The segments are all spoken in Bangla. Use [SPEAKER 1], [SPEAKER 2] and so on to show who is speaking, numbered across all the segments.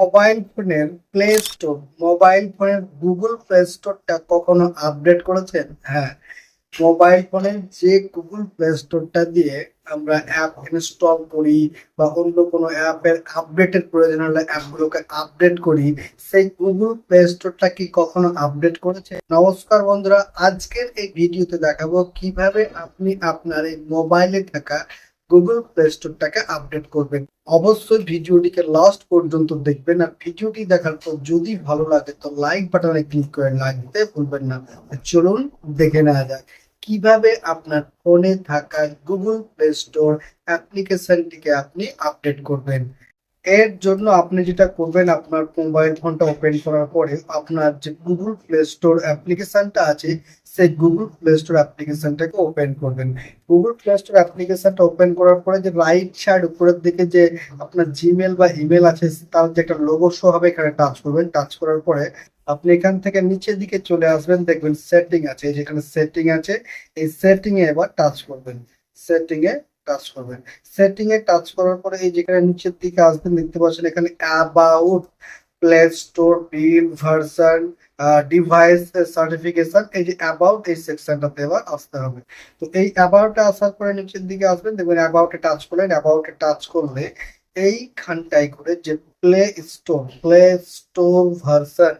[SPEAKER 1] মোবাইল ফোনের প্লে স্টোর মোবাইল ফোনের গুগল প্লে স্টোরটা কখনো আপডেট করেছেন? হ্যাঁ মোবাইল ফোনের যে গুগল প্লে স্টোরটা দিয়ে আমরা অ্যাপ ইনস্টল করি বা অন্য কোনো অ্যাপের আপডেটের প্রয়োজন হলে অ্যাপগুলোকে আপডেট করি, সেই গুগল প্লে স্টোরটা কি কখনো আপডেট করেছে নমস্কার বন্ধুরা, আজকের এই ভিডিওতে দেখাবো কীভাবে আপনি আপনার এই মোবাইলে থাকা গুগল প্লে স্টোরটাকে আপডেট করবেন। অবশ্যই ভিডিওটিকে লাস্ট পর্যন্ত দেখবেন আর ভিডিওটি দেখার পর যদি ভালো লাগে তো লাইক বাটনে ক্লিক করে লাইক দিতে ভুলবেন না। চলুন দেখে নেওয়া যাক কীভাবে আপনার ফোনে থাকা গুগল প্লে স্টোর অ্যাপ্লিকেশনটিকে আপনি আপডেট করবেন। এর জন্য আপনি যেটা করবেন, আপনার মোবাইল ফোনটা ওপেন করার পরে আপনার যে গুগল প্লে স্টোর অ্যাপ্লিকেশনটা আছে, সেই গুগল প্লে স্টোর অ্যাপ্লিকেশনটাকে ওপেন করবেন। গুগল প্লে স্টোর অ্যাপ্লিকেশনটা ওপেন করার পরে যে রাইট সাইড উপরের দিকে যে আপনার জিমেল বা ইমেল আছে, তার যে একটা লোগো শো হবে, এখানে টাচ করবেন। টাচ করার পরে আপনি এখান থেকে নিচের দিকে চলে আসবেন, দেখবেন সেটিং আছে, যেখানে সেটিং আছে, এই সেটিং এ এবার টাচ করবেন। সেটিং এ টাচ করবেন। সেটিং এ টাচ করার পরে এই যেখানে নিচের দিকে আসবেন, দেখতে পাচ্ছেন এখানে about play store build version device certification এই যে অ্যাবাউট এই সেকশনটাতে দেওয়া আসতে হবে। তো এই অ্যাবাউটে আসার পরে নিচের দিকে আসবেন, দেখবেন অ্যাবাউটে টাচ করলেন অ্যাবাউটে টাচ করলে এইখানটায় করে যে play store play store version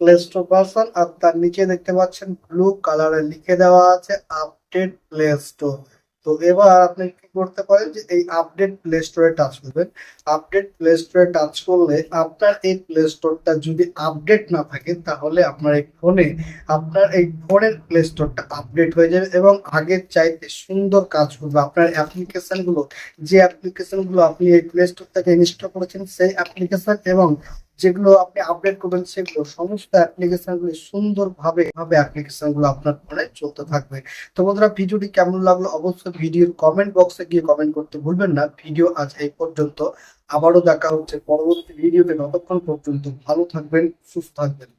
[SPEAKER 1] play store version আর তার নিচে দেখতে পাচ্ছেন ব্লু কালারে লিখে দেওয়া আছে আপডেট প্লে স্টোর তো এবার আপনি কি করতে পারেন যে এই আপডেট প্লে স্টোরে টাচ করবেন। আপডেট প্লে স্টোরে টাচ করলে আপনার এই প্লে স্টোরটা যদি আপডেট না থাকে, তাহলে আপনার এই ফোনে, আপনার এই ফোনের প্লে স্টোরটা আপডেট হয়ে যাবে এবং আগের চাইতে সুন্দর কাজ করবে। আপনার অ্যাপ্লিকেশনগুলো, যে অ্যাপ্লিকেশনগুলো আপনি এই প্লে স্টোর থেকে ইনস্টল করেছেন, সেই অ্যাপ্লিকেশন এবং যেগুলো আপনি আপডেট করবেন, সেগুলো সমস্ত অ্যাপ্লিকেশনগুলো সুন্দরভাবে, ভাবে অ্যাপ্লিকেশনগুলো আপনার ফোনে চলতে থাকবে। তো বন্ধুরা, ভিডিওটি কেমন লাগল অবশ্যই ভিডিওর কমেন্ট বক্সে গিয়ে কমেন্ট করতে ভুলবেন না। ভিডিও আজ এই পর্যন্ত। আবারও দেখা হচ্ছে পরবর্তী ভিডিওতে। ততক্ষণ পর্যন্ত ভালো থাকবেন, সুস্থ থাকবেন।